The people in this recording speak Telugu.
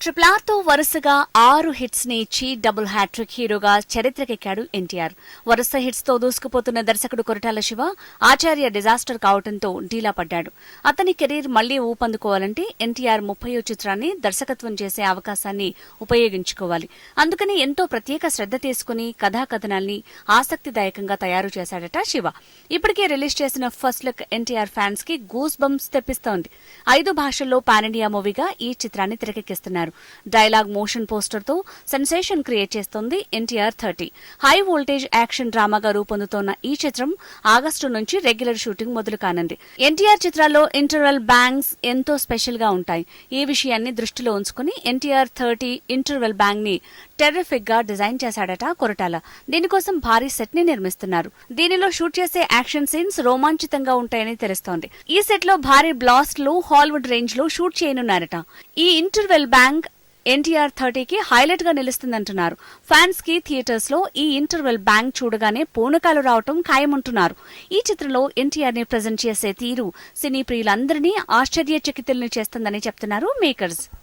ట్రిపుల్ వరుసగా ఆరు హిట్స్ని ఇచ్చి డబుల్ హ్యాట్రిక్ హీరోగా చరిత్రకెక్కాడు ఎన్టీఆర్. వరుస హిట్స్తో దూసుకుపోతున్న దర్శకుడు కొరటాల శివ ఆచార్య డిజాస్టర్ కావడంతో డీలా పడ్డాడు. అతని కెరీర్ మళ్ళీ ఊపందుకోవాలంటే ఎన్టీఆర్ ముప్పయో చిత్రాన్ని దర్శకత్వం చేసే అవకాశాన్ని ఉపయోగించుకోవాలి. అందుకని ఎంతో ప్రత్యేక శ్రద్ధ తీసుకుని కథాకథనాల్ని ఆసక్తిదాయకంగా తయారు చేశాడట శివ. ఇప్పటికే రిలీజ్ చేసిన ఫస్ట్ లుక్ ఎన్టీఆర్ ఫ్యాన్స్కి గూస్ బంప్స్ తెప్పిస్తోంది. ఐదు భాషల్లో పాన్ ఇండియా మూవీగా ఈ చిత్రాన్ని తెరకెక్కిస్తున్నారు. డైలాగ్ మోషన్ పోస్టర్తో సెన్సేషన్ క్రియేట్ చేస్తోంది NTR thirty high voltage action డ్రామాగా రూపొందుతోన్న ఈ చిత్రం ఆగస్టు నుంచి రెగ్యులర్ షూటింగ్ మొదలు కానుంది. ఎన్టీఆర్ చిత్రాల్లో ఇంటర్వెల్ బ్యాంగ్స్ ఎంతో స్పెషల్గా ఉంటాయి. ఈ విషయాన్ని దృష్టిలో ఉంచుకుని ఎన్టీఆర్ థర్టీ ఇంటర్వెల్ బ్యాంగ్ని టెర్రిఫిక్గా డిజైన్ చేశాడట కొరటాల. దీనికోసం భారీ సెట్ని నిర్మిస్తున్నారు. దీనిలో షూట్ చేసే యాక్షన్ సీన్స్ రోమాంచితంగా ఉంటాయని తెలుస్తోంది. ఈ సెట్లో భారీ బ్లాస్ట్లు హాలీవుడ్ రేంజ్లో షూట్ చేయనున్నారట. ఈ ఇంటర్వెల్ బ్యాంగ్ ఎన్టీఆర్ థర్టీకి హైలైట్గా నిలుస్తుందంటున్నారు. ఫ్యాన్స్కి థియేటర్స్లో ఈ ఇంటర్వెల్ బ్యాంక్ చూడగానే పూనకాలు రావటం ఖాయమంటున్నారు. ఈ చిత్రంలో ఎన్టీఆర్ని ప్రజెంట్ చేసే తీరు సినీ ప్రియులందరినీ ఆశ్చర్యచకితుల్ని చేస్తుందని చెప్తున్నారు మేకర్స్.